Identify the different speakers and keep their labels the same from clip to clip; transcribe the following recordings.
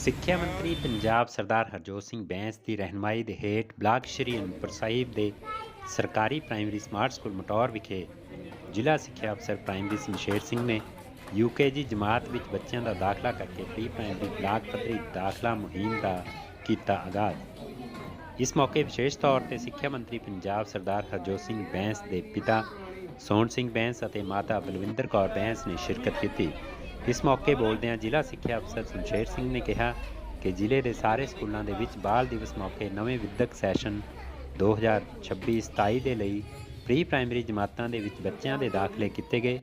Speaker 1: ਸਿੱਖਿਆ ਮੰਤਰੀ ਪੰਜਾਬ ਸਰਦਾਰ ਹਰਜੋਤ ਸਿੰਘ ਬੈਂਸ ਦੀ ਰਹਿਨਮਾਈ ਦੇ ਹੇਠ ਬਲਾਕ ਸ਼੍ਰੀ ਅਨੰਦਪੁਰ ਸਾਹਿਬ ਦੇ ਸਰਕਾਰੀ ਪ੍ਰਾਇਮਰੀ ਸਮਾਰਟ ਸਕੂਲ ਮਟੌਰ ਵਿਖੇ ਜ਼ਿਲ੍ਹਾ ਸਿੱਖਿਆ ਅਫਸਰ ਪ੍ਰਾਇਮਰੀ ਸ਼ਮਸ਼ੇਰ ਸਿੰਘ ਨੇ ਯੂਕੇਜੀ ਜਮਾਤ ਵਿੱਚ ਬੱਚਿਆਂ ਦਾ ਦਾਖਲਾ ਕਰਕੇ ਪ੍ਰੀ ਪ੍ਰਾਇਮਰੀ ਬਲਾਕ ਪੱਧਰੀ ਦਾਖਲਾ ਮੁਹਿੰਮ ਦਾ ਕੀਤਾ ਆਗਾਜ਼। ਇਸ ਮੌਕੇ ਵਿਸ਼ੇਸ਼ ਤੌਰ ਤੇ ਸਿੱਖਿਆ ਮੰਤਰੀ ਪੰਜਾਬ ਸਰਦਾਰ ਹਰਜੋਤ ਸਿੰਘ ਬੈਂਸ ਦੇ ਪਿਤਾ ਸੋਹਣ ਸਿੰਘ ਬੈਂਸ ਅਤੇ ਮਾਤਾ ਬਲਵਿੰਦਰ ਕੌਰ ਬੈਂਸ ਨੇ ਸ਼ਿਰਕਤ ਕੀਤੀ। ਇਸ ਮੌਕੇ ਬੋਲਦਿਆਂ ਜ਼ਿਲ੍ਹਾ ਸਿੱਖਿਆ ਅਫਸਰ ਸ਼ਮਸ਼ੇਰ ਸਿੰਘ ਨੇ ਕਿਹਾ ਕਿ ਜ਼ਿਲ੍ਹੇ ਦੇ ਸਾਰੇ ਸਕੂਲਾਂ ਦੇ ਵਿੱਚ ਬਾਲ ਦਿਵਸ ਮੌਕੇ ਨਵੇਂ ਵਿੱਦਿਅਕ ਸੈਸ਼ਨ 2026-27 ਦੇ ਲਈ ਪ੍ਰੀ ਪ੍ਰਾਇਮਰੀ ਜਮਾਤਾਂ ਦੇ ਵਿੱਚ ਬੱਚਿਆਂ ਦੇ ਦਾਖਲੇ ਕੀਤੇ ਗਏ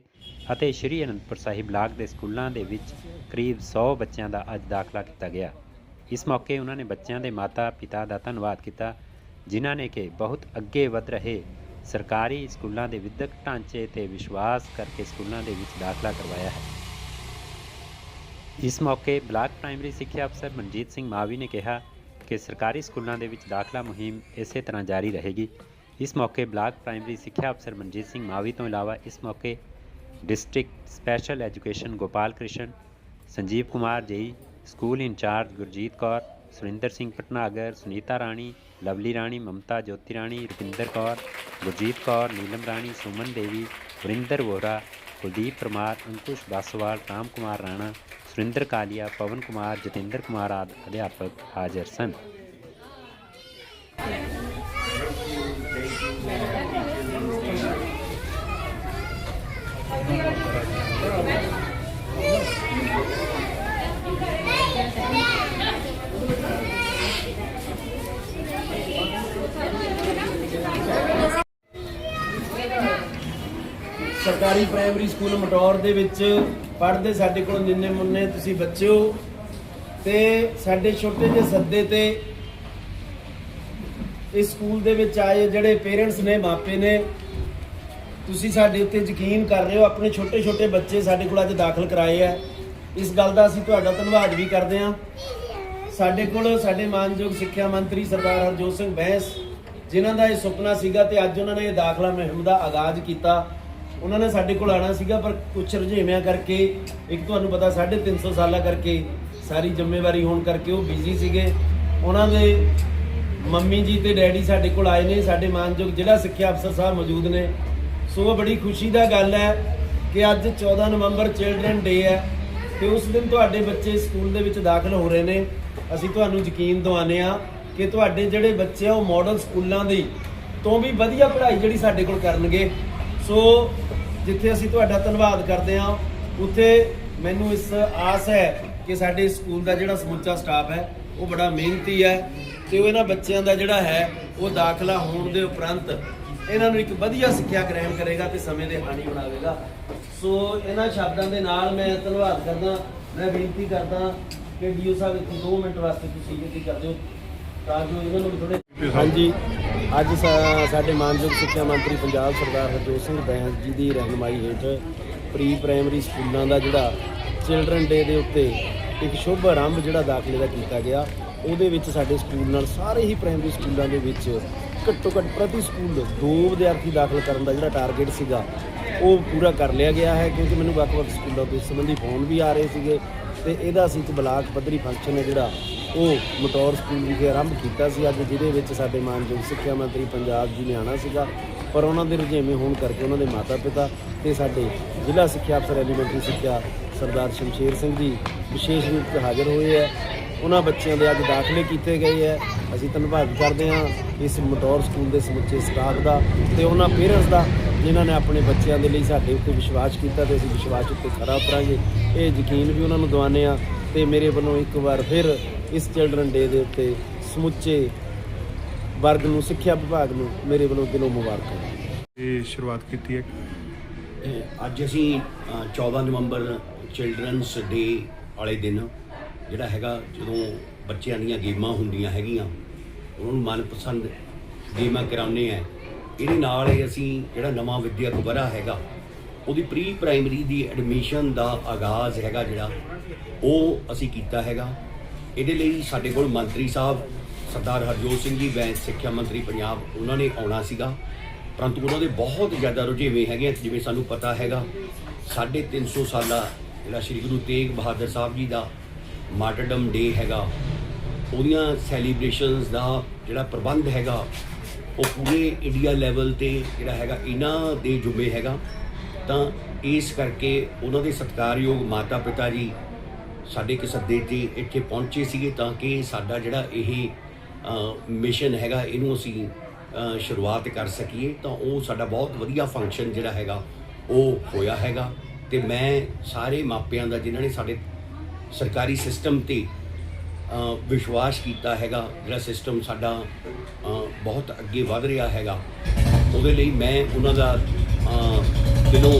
Speaker 1: ਅਤੇ ਸ਼੍ਰੀ ਅਨੰਦਪੁਰ ਸਾਹਿਬ ਬਲਾਕ ਦੇ ਸਕੂਲਾਂ ਦੇ ਵਿੱਚ ਕਰੀਬ 100 ਬੱਚਿਆਂ ਦਾ ਅੱਜ ਦਾਖਲਾ ਕੀਤਾ ਗਿਆ। ਇਸ ਮੌਕੇ ਉਹਨਾਂ ਨੇ ਬੱਚਿਆਂ ਦੇ ਮਾਤਾ ਪਿਤਾ ਦਾ ਧੰਨਵਾਦ ਕੀਤਾ, ਜਿਨ੍ਹਾਂ ਨੇ ਕਿ ਬਹੁਤ ਅੱਗੇ ਵਧ ਰਹੇ ਸਰਕਾਰੀ ਸਕੂਲਾਂ ਦੇ ਵਿਦਿਅਕ ਢਾਂਚੇ ਤੇ ਵਿਸ਼ਵਾਸ ਕਰਕੇ ਸਕੂਲਾਂ ਦੇ ਵਿੱਚ ਦਾਖਲਾ ਕਰਵਾਇਆ ਹੈ। ਇਸ ਮੌਕੇ ਬਲਾਕ ਪ੍ਰਾਇਮਰੀ ਸਿੱਖਿਆ ਅਫਸਰ ਮਨਜੀਤ ਸਿੰਘ ਮਾਵੀ ਨੇ ਕਿਹਾ ਕਿ ਸਰਕਾਰੀ ਸਕੂਲਾਂ ਦੇ ਵਿੱਚ ਦਾਖਲਾ ਮੁਹਿੰਮ ਇਸੇ ਤਰ੍ਹਾਂ ਜਾਰੀ ਰਹੇਗੀ। ਇਸ ਮੌਕੇ ਬਲਾਕ ਪ੍ਰਾਇਮਰੀ ਸਿੱਖਿਆ ਅਫਸਰ ਮਨਜੀਤ ਸਿੰਘ ਮਾਵੀ ਤੋਂ ਇਲਾਵਾ ਇਸ ਮੌਕੇ district special education Gopal Krishan, Sanjeev Kumar JE, school incharge Gurjeet Kaur, Surinder Singh Patnagar, Sunita Rani, Lovely Rani, Mamta Jyoti Rani, Rupinder Kaur, Gurjeet Kaur, Neelam Rani, Suman Devi, Varinder Vora Kuldeep Parmar, Ankush Baswal Ram Kumar Rana Surinder Kalia, Pawan Kumar, Jatinder Kumar ਆਦਿ ਅਧਿਆਪਕ ਹਾਜ਼ਰ ਸਨ।
Speaker 2: ਸਰਕਾਰੀ primary school Mataur ਦੇ ਵਿੱਚ ਪੜ੍ਹਦੇ ਸਾਡੇ ਕੋਲ ਨਿੰਨੇ ਮੁੰਨੇ, ਤੁਸੀਂ ਬੱਚੇ ਹੋ। ਤੇ ਸਾਡੇ ਛੋਟੇ ਜਿਹੇ ਸੱਦੇ ਤੇ ਇਸ ਸਕੂਲ ਦੇ ਵਿੱਚ ਆਏ ਜਿਹੜੇ ਪੇਰੈਂਟਸ ਨੇ, ਮਾਪੇ ਨੇ, ਤੁਸੀਂ ਸਾਡੇ ਉੱਤੇ ਯਕੀਨ ਕਰ ਰਹੇ ਹੋ, ਆਪਣੇ ਛੋਟੇ ਛੋਟੇ ਬੱਚੇ ਸਾਡੇ ਕੋਲ ਅੱਜ ਦਾਖਲ ਕਰਾਏ ਆ। ਇਸ ਗੱਲ ਦਾ ਅਸੀਂ ਤੁਹਾਡਾ ਧੰਨਵਾਦ ਵੀ ਕਰਦੇ ਹਾਂ। ਸਾਡੇ ਕੋਲ ਸਾਡੇ ਮਾਨਯੋਗ ਸਿੱਖਿਆ ਮੰਤਰੀ ਸਰਦਾਰ ਹਰਜੋਤ ਸਿੰਘ ਬੈਂਸ ਜਿਨ੍ਹਾਂ ਦਾ ਇਹ ਸੁਪਨਾ ਸੀਗਾ ਤੇ ਅੱਜ ਉਹਨਾਂ ਨੇ ਇਹ ਦਾਖਲਾ ਮੁਹਿੰਮ ਦਾ ਆਗਾਜ਼ ਕੀਤਾ। ਉਹਨਾਂ ਨੇ ਸਾਡੇ ਕੋਲ ਆਣਾ ਸੀਗਾ, ਪਰ ਕੁਝ ਰੁਝੇਵਿਆਂ ਕਰਕੇ, ਇੱਕ ਤੁਹਾਨੂੰ ਪਤਾ 350 ਸਾਲਾਂ ਕਰਕੇ ਸਾਰੀ ਜ਼ਿੰਮੇਵਾਰੀ ਹੋਣ ਕਰਕੇ ਉਹ ਬਿਜ਼ੀ ਸੀਗੇ। ਉਹਨਾਂ ਦੇ ਮੰਮੀ ਜੀ ਤੇ ਡੈਡੀ ਸਾਡੇ ਕੋਲ ਆਏ ਨੇ, ਸਾਡੇ ਮਾਨਯੋਗ ਜ਼ਿਲ੍ਹਾ ਸਿੱਖਿਆ ਅਫਸਰ ਸਾਹਿਬ ਮੌਜੂਦ ਨੇ। ਸੋ ਬੜੀ ਖੁਸ਼ੀ ਦਾ ਗੱਲ ਹੈ ਕਿ ਅੱਜ 14 ਨਵੰਬਰ ਚਿਲਡਰਨ ਡੇ ਹੈ ਤੇ ਉਸ ਦਿਨ ਤੁਹਾਡੇ ਬੱਚੇ ਸਕੂਲ ਦੇ ਵਿੱਚ ਦਾਖਲ ਹੋ ਰਹੇ ਨੇ। ਅਸੀਂ ਤੁਹਾਨੂੰ ਯਕੀਨ ਦਿਵਾਉਂਦੇ ਆ ਕਿ ਤੁਹਾਡੇ ਜਿਹੜੇ ਬੱਚੇ ਆ, ਉਹ ਮਾਡਲ ਸਕੂਲਾਂ ਦੀ ਤੋਂ ਵੀ ਵਧੀਆ ਪੜ੍ਹਾਈ ਜਿਹੜੀ ਸਾਡੇ ਕੋਲ ਕਰਨਗੇ। ਸੋ ਜਿੱਥੇ ਅਸੀਂ ਤੁਹਾਡਾ ਧੰਨਵਾਦ ਕਰਦੇ ਹਾਂ, ਉੱਥੇ ਮੈਨੂੰ ਇਸ ਆਸ ਹੈ ਕਿ ਸਾਡੇ ਸਕੂਲ ਦਾ ਜਿਹੜਾ ਸਮੁੱਚਾ ਸਟਾਫ ਹੈ, ਉਹ ਬੜਾ ਮਿਹਨਤੀ ਹੈ ਤੇ ਉਹ ਇਹਨਾਂ ਬੱਚਿਆਂ ਦਾ ਜਿਹੜਾ ਹੈ, ਉਹ ਦਾਖਲਾ ਹੋਣ ਦੇ ਉਪਰੰਤ ਇਹਨਾਂ ਨੂੰ ਇੱਕ ਵਧੀਆ ਸਿੱਖਿਆ ਗ੍ਰਹਿਣ ਕਰੇਗਾ ਤੇ ਸਮੇਂ ਦੇ ਹਾਣੀ ਬਣਾਵੇਗਾ। ਸੋ ਇਹਨਾਂ ਸ਼ਬਦਾਂ ਦੇ ਨਾਲ ਮੈਂ ਧੰਨਵਾਦ ਕਰਦਾ, ਮੈਂ ਬੇਨਤੀ ਕਰਦਾ ਕਿ ਡੀਓ ਸਾਹਿਬ ਇੱਥੇ 2 ਮਿੰਟ ਵਾਸਤੇ ਤੁਸੀਂ ਬੇਨਤੀ ਕਰ ਦਿਓ, ਤਾਂ ਜੋ ਇਹਨਾਂ ਨੂੰ ਵੀ ਥੋੜੇ ਹਾਂਜੀ। ਅੱਜ ਸਾ- ਸਾਡੇ ਮਾਨਯੋਗ ਸਿੱਖਿਆ ਮੰਤਰੀ ਪੰਜਾਬ ਸਰਦਾਰ ਹਰਜੋਤ ਸਿੰਘ ਬੈਂਸ ਜੀ ਦੀ ਰਹਿਨਮਾਈ ਹੇਠ ਪ੍ਰੀ ਪ੍ਰਾਇਮਰੀ ਸਕੂਲਾਂ ਦਾ ਜਿਹੜਾ ਚਿਲਡਰਨ ਡੇ ਦੇ ਉੱਤੇ ਇੱਕ ਸ਼ੁਭ ਆਰੰਭ ਜਿਹੜਾ ਦਾਖਲੇ ਦਾ ਕੀਤਾ ਗਿਆ, ਉਹਦੇ ਵਿੱਚ ਸਾਡੇ ਸਕੂਲ ਨਾਲ ਸਾਰੇ ਹੀ ਪ੍ਰਾਇਮਰੀ ਸਕੂਲਾਂ ਦੇ ਵਿੱਚ ਘੱਟੋ ਘੱਟ ਪ੍ਰਤੀ ਸਕੂਲ ਦੋ ਵਿਦਿਆਰਥੀ ਦਾਖਲ ਕਰਨ ਦਾ ਜਿਹੜਾ ਟਾਰਗੇਟ ਸੀਗਾ, ਉਹ ਪੂਰਾ ਕਰ ਲਿਆ ਗਿਆ ਹੈ, ਕਿਉਂਕਿ ਮੈਨੂੰ ਵੱਖ-ਵੱਖ ਸਕੂਲਾਂ ਤੋਂ ਇਸ ਸੰਬੰਧੀ ਫੋਨ ਵੀ ਆ ਰਹੇ ਸੀਗੇ ਤੇ ਇਹਦਾ ਅਸੀਂ ਇੱਕ ਬਲਾਕ ਪੱਧਰੀ ਫੰਕਸ਼ਨ ਹੈ ਜਿਹੜਾ ਉਹ ਮਟੌਰ ਸਕੂਲ ਵਿਖੇ ਆਰੰਭ ਕੀਤਾ ਸੀ। ਅੱਜ ਜਿਹਦੇ ਵਿੱਚ ਸਾਡੇ ਮਾਨਯੋਗ ਸਿੱਖਿਆ ਮੰਤਰੀ ਪੰਜਾਬ ਜੀ ਨੇ ਆਣਾ ਸੀਗਾ। ਪਰ ਉਹਨਾਂ ਦੇ ਰੁਝੇਵੇਂ ਹੋਣ ਕਰਕੇ ਉਹਨਾਂ ਦੇ ਮਾਤਾ-ਪਿਤਾ ਤੇ ਸਾਡੇ ਜ਼ਿਲ੍ਹਾ ਸਿੱਖਿਆ ਅਫਸਰ ਐਲੀਮੈਂਟਰੀ ਸਿੱਖਿਆ ਸਰਦਾਰ ਸ਼ਮਸ਼ੇਰ ਸਿੰਘ ਜੀ ਵਿਸ਼ੇਸ਼ ਰੂਪ 'ਤੇ ਹਾਜ਼ਰ ਹੋਏ ਹੈ। ਉਹਨਾਂ ਬੱਚਿਆਂ ਦੇ ਅੱਜ ਦਾਖਲੇ ਕੀਤੇ ਗਏ ਹੈ। ਅਸੀਂ ਧੰਨਵਾਦ ਕਰਦੇ ਹਾਂ ਇਸ ਮਟੌਰ ਸਕੂਲ ਦੇ ਸਮੁੱਚੇ ਸਟਾਫ ਦਾ ਤੇ ਉਹਨਾਂ ਪੇਰੈਂਟਸ ਦਾ, ਜਿਨ੍ਹਾਂ ਨੇ ਆਪਣੇ ਬੱਚਿਆਂ ਦੇ ਲਈ ਸਾਡੇ ਉੱਤੇ ਵਿਸ਼ਵਾਸ ਕੀਤਾ ਤੇ ਅਸੀਂ ਵਿਸ਼ਵਾਸ ਉੱਤੇ ਖਰਾ ਉਤਰਾਂਗੇ। ਇਹ ਯਕੀਨ ਵੀ ਉਹਨਾਂ ਨੂੰ ਦਿਵਾਉਂਦੇ ਆ ਤੇ ਮੇਰੇ ਵੱਲੋਂ ਇੱਕ ਵਾਰ ਫਿਰ ਇਸ ਚਿਲਡਰਨ ਡੇ ਦੇ ਉੱਤੇ ਸਮੁੱਚੇ ਵਰਗ ਨੂੰ ਸਿੱਖਿਆ ਵਿਭਾਗ ਨੂੰ ਮੇਰੇ ਵੱਲੋਂ ਦਿਲੋਂ ਮੁਬਾਰਕਾਂ।
Speaker 3: ਇਹ ਸ਼ੁਰੂਆਤ ਕੀਤੀ ਹੈ।
Speaker 4: ਇਹ ਅੱਜ ਅਸੀਂ ਅ, 14 ਨਵੰਬਰ ਚਿਲਡਰਨਸ ਡੇ ਵਾਲੇ ਦਿਨ ਜਿਹੜਾ ਹੈਗਾ ਜਦੋਂ ਬੱਚਿਆਂ ਦੀਆਂ ਗੇਮਾਂ ਹੁੰਦੀਆਂ ਹੈਗੀਆਂ ਉਹਨਾਂ ਨੂੰ ਮਨਪਸੰਦ ਗੇਮਾਂ ਕਰਾਉਂਦੇ ਆ ਇਹਦੇ ਨਾਲ ਹੀ ਅਸੀਂ ਜਿਹੜਾ ਨਵਾਂ ਵਿਦਿਅਕ ਵਰ੍ਹਾ ਹੈਗਾ ਉਹਦੀ ਪ੍ਰੀ ਪ੍ਰਾਇਮਰੀ ਦੀ ਐਡਮਿਸ਼ਨ ਦਾ ਆਗਾਜ਼ ਹੈਗਾ ਜਿਹੜਾ ਉਹ ਅਸੀਂ ਕੀਤਾ ਹੈਗਾ। ਇਹਦੇ ਲਈ ਸਾਡੇ ਕੋਲ ਮੰਤਰੀ ਸਾਹਿਬ ਸਰਦਾਰ ਹਰਜੋਤ ਸਿੰਘ ਜੀ ਬੈਂਸ ਸਿੱਖਿਆ ਮੰਤਰੀ ਪੰਜਾਬ ਉਹਨਾਂ ਨੇ ਆਉਣਾ ਸੀਗਾ। ਪਰੰਤੂ ਉਹਨਾਂ ਦੇ ਬਹੁਤ ਜ਼ਿਆਦਾ ਰੁਝੇਵੇਂ ਹੈਗੇ ਆ, ਜਿਵੇਂ ਸਾਨੂੰ ਪਤਾ ਹੈਗਾ। 350 ਸਾਲਾ ਜਿਹੜਾ ਸ੍ਰੀ ਗੁਰੂ ਤੇਗ ਬਹਾਦਰ ਸਾਹਿਬ ਜੀ ਦਾ ਮਾਰਟਰਡਮ ਡੇ ਹੈਗਾ ਉਹਦੀਆਂ ਸੈਲੀਬ੍ਰੇਸ਼ਨਸ ਦਾ ਜਿਹੜਾ ਪ੍ਰਬੰਧ ਹੈਗਾ ਉਹ ਪੂਰੇ ਇੰਡੀਆ ਲੈਵਲ ਤੇ ਜਿਹੜਾ ਹੈਗਾ ਇਹਨਾਂ ਦੇ ਜੁਮੇ ਹੈਗਾ। ਤਾਂ ਇਸ ਕਰਕੇ ਉਹਨਾਂ ਦੇ ਸਤਿਕਾਰਯੋਗ ਮਾਤਾ ਪਿਤਾ ਜੀ ਸਾਡੇ ਕਿ ਸੱਦੇ ਤੇ ਇੱਥੇ ਪਹੁੰਚੇ ਸੀਗੇ ਤਾਂ ਕਿ ਸਾਡਾ ਜਿਹੜਾ ਇਹ ਮਿਸ਼ਨ ਹੈਗਾ, ਇਹਨੂੰ ਅਸੀਂ ਸ਼ੁਰੂਆਤ ਕਰ ਸਕੀਏ, ਤਾਂ ਉਹ ਸਾਡਾ ਬਹੁਤ ਵਧੀਆ ਫੰਕਸ਼ਨ ਜਿਹੜਾ ਹੈਗਾ, ਉਹ ਹੋਇਆ ਹੈਗਾ। ਤੇ ਮੈਂ ਸਾਰੇ ਮਾਪਿਆਂ ਦਾ, ਜਿਨ੍ਹਾਂ ਨੇ ਸਾਡੇ ਸਰਕਾਰੀ ਸਿਸਟਮ ਤੇ ਵਿਸ਼ਵਾਸ ਕੀਤਾ ਹੈਗਾ, ਜਿਹੜਾ ਸਿਸਟਮ ਸਾਡਾ ਬਹੁਤ ਅੱਗੇ ਵਧ ਰਿਹਾ ਹੈਗਾ, ਉਹਦੇ ਲਈ ਮੈਂ ਉਹਨਾਂ ਦਾ ਦਿਲੋਂ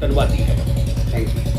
Speaker 4: ਧੰਨਵਾਦੀ ਹੈਗਾ। Thank you